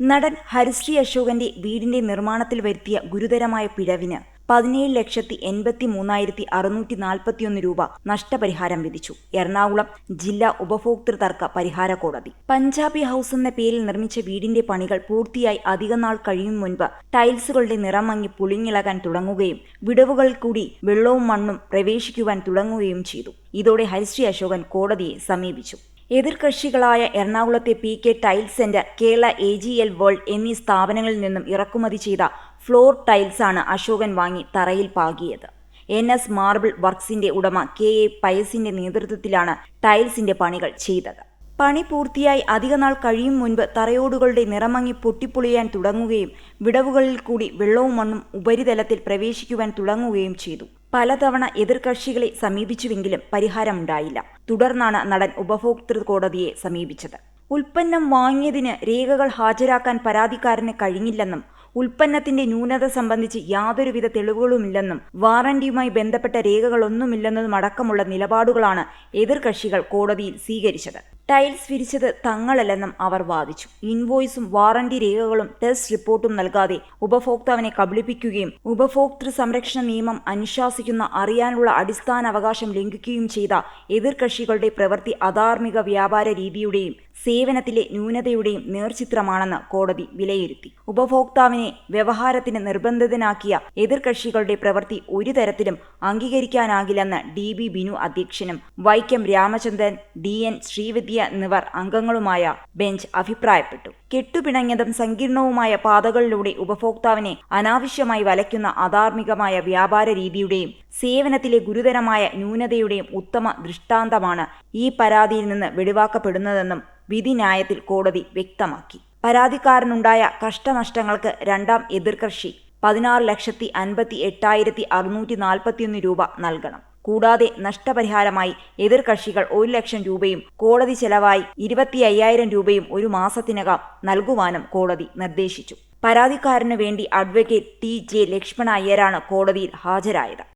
നടൻ ഹരിശ്രീ അശോകന്റെ വീടിന്റെ നിർമ്മാണത്തിൽ വരുത്തിയ ഗുരുതരമായ പിഴവിന് പതിനേഴ് ലക്ഷത്തി എൺപത്തി മൂന്നായിരത്തി അറുന്നൂറ്റി നാൽപ്പത്തിയൊന്ന് രൂപ നഷ്ടപരിഹാരം വിധിച്ചു. എറണാകുളം ജില്ലാ ഉപഭോക്തൃ തർക്ക പരിഹാര കോടതി. പഞ്ചാബി ഹൌസ് എന്ന പേരിൽ നിർമ്മിച്ച വീടിന്റെ പണികൾ പൂർത്തിയായി അധിക നാൾ കഴിയും മുൻപ് ടൈൽസുകളുടെ നിറം മങ്ങി പുളിങ്ങിളകാൻ തുടങ്ങുകയും വിടവുകൾ കൂടി വെള്ളവും മണ്ണും പ്രവേശിക്കുവാൻ തുടങ്ങുകയും ചെയ്തു. ഇതോടെ ഹരിശ്രീ അശോകൻ കോടതിയെ സമീപിച്ചു. എതിർകക്ഷികളായ എറണാകുളത്തെ P K tile centre Kerala A G L world എന്നീ സ്ഥാപനങ്ങളിൽ നിന്നും ഇറക്കുമതി ചെയ്ത ഫ്ലോർ ടൈൽസാണ് അശോകൻ വാങ്ങി തറയിൽ പാകിയത്. എൻ എസ് മാർബിൾ വർക്സിന്റെ ഉടമ കെ എ പയസിന്റെ നേതൃത്വത്തിലാണ് ടൈൽസിന്റെ പണികൾ ചെയ്തത്. പണി പൂർത്തിയായി അധികനാൾ കഴിയും മുൻപ് തറയോടുകളുടെ നിറമങ്ങി പൊട്ടിപ്പൊളിയാൻ തുടങ്ങുകയും വിടവുകളിൽ കൂടി വെള്ളവും മണ്ണും ഉപരിതലത്തിൽ പ്രവേശിക്കുവാൻ തുടങ്ങുകയും ചെയ്തു. പലതവണ എതിർകക്ഷികളെ സമീപിച്ചുവെങ്കിലും പരിഹാരമുണ്ടായില്ല. തുടർന്നാണ് നടൻ ഉപഭോക്തൃ കോടതിയെ സമീപിച്ചത്. ഉൽപ്പന്നം വാങ്ങിയതിന് രേഖകൾ ഹാജരാക്കാൻ പരാതിക്കാരന് കഴിഞ്ഞില്ലെന്നും ഉൽപ്പന്നത്തിന്റെ ന്യൂനത സംബന്ധിച്ച് യാതൊരുവിധ തെളിവുകളുമില്ലെന്നും വാറന്റിയുമായി ബന്ധപ്പെട്ട രേഖകളൊന്നുമില്ലെന്നതുമടക്കമുള്ള നിലപാടുകളാണ് എതിർകക്ഷികൾ കോടതിയിൽ സ്വീകരിച്ചത്. ടൈൽസ് വിരിച്ചത് തങ്ങളല്ലെന്നും അവർ വാദിച്ചു. ഇൻവോയ്സും വാറന്റി രേഖകളും ടെസ്റ്റ് റിപ്പോർട്ടും നൽകാതെ ഉപഭോക്താവിനെ കബളിപ്പിക്കുകയും ഉപഭോക്തൃ സംരക്ഷണ നിയമം അനുശാസിക്കുന്ന അറിയാനുള്ള അടിസ്ഥാന അവകാശം ലംഘിക്കുകയും ചെയ്ത എതിർകക്ഷികളുടെ പ്രവൃത്തി അധാർമിക വ്യാപാര രീതിയുടെയും സേവനത്തിലെ ന്യൂനതയുടെയും നേർചിത്രമാണെന്ന് കോടതി വിലയിരുത്തി. ഉപഭോക്താവിനെ വ്യവഹാരത്തിന് നിർബന്ധിതനാക്കിയ എതിർകക്ഷികളുടെ പ്രവൃത്തി ഒരു തരത്തിലും അംഗീകരിക്കാനാകില്ലെന്ന് ഡി ബി ബിനു അധ്യക്ഷനും വൈക്കം രാമചന്ദ്രൻ ഡി എൻ ശ്രീവിദ്യ എന്നിവർ അംഗങ്ങളുമായ ബെഞ്ച് അഭിപ്രായപ്പെട്ടു. കെട്ടുപിണങ്ങിയതും സങ്കീർണവുമായ പാതകളിലൂടെ ഉപഭോക്താവിനെ അനാവശ്യമായി വലയ്ക്കുന്ന അധാർമികമായ വ്യാപാര രീതിയുടെയും സേവനത്തിലെ ഗുരുതരമായ ന്യൂനതയുടെയും ഉത്തമ ദൃഷ്ടാന്തമാണ് ഈ പരാതിയിൽ നിന്ന് വെളിവാക്കപ്പെടുന്നതെന്നും വിധിന്യായത്തിൽ കോടതി വ്യക്തമാക്കി. പരാതിക്കാരനുണ്ടായ കഷ്ടനഷ്ടങ്ങൾക്ക് രണ്ടാം എതിർകക്ഷി പതിനാറ് ലക്ഷത്തി അൻപത്തി എട്ടായിരത്തി അറുന്നൂറ്റി നാൽപ്പത്തിയൊന്ന് രൂപ നൽകണം. കൂടാതെ നഷ്ടപരിഹാരമായി എതിർകക്ഷികൾ ഒരു ലക്ഷം രൂപയും കോടതി ചെലവായി ഇരുപത്തി അയ്യായിരം രൂപയും ഒരു മാസത്തിനകം നൽകുവാനും കോടതി നിർദ്ദേശിച്ചു. പരാതിക്കാരന് വേണ്ടി അഡ്വക്കേറ്റ് ടി ജെ ലക്ഷ്മണ അയ്യരാണ് കോടതിയിൽ ഹാജരായത്.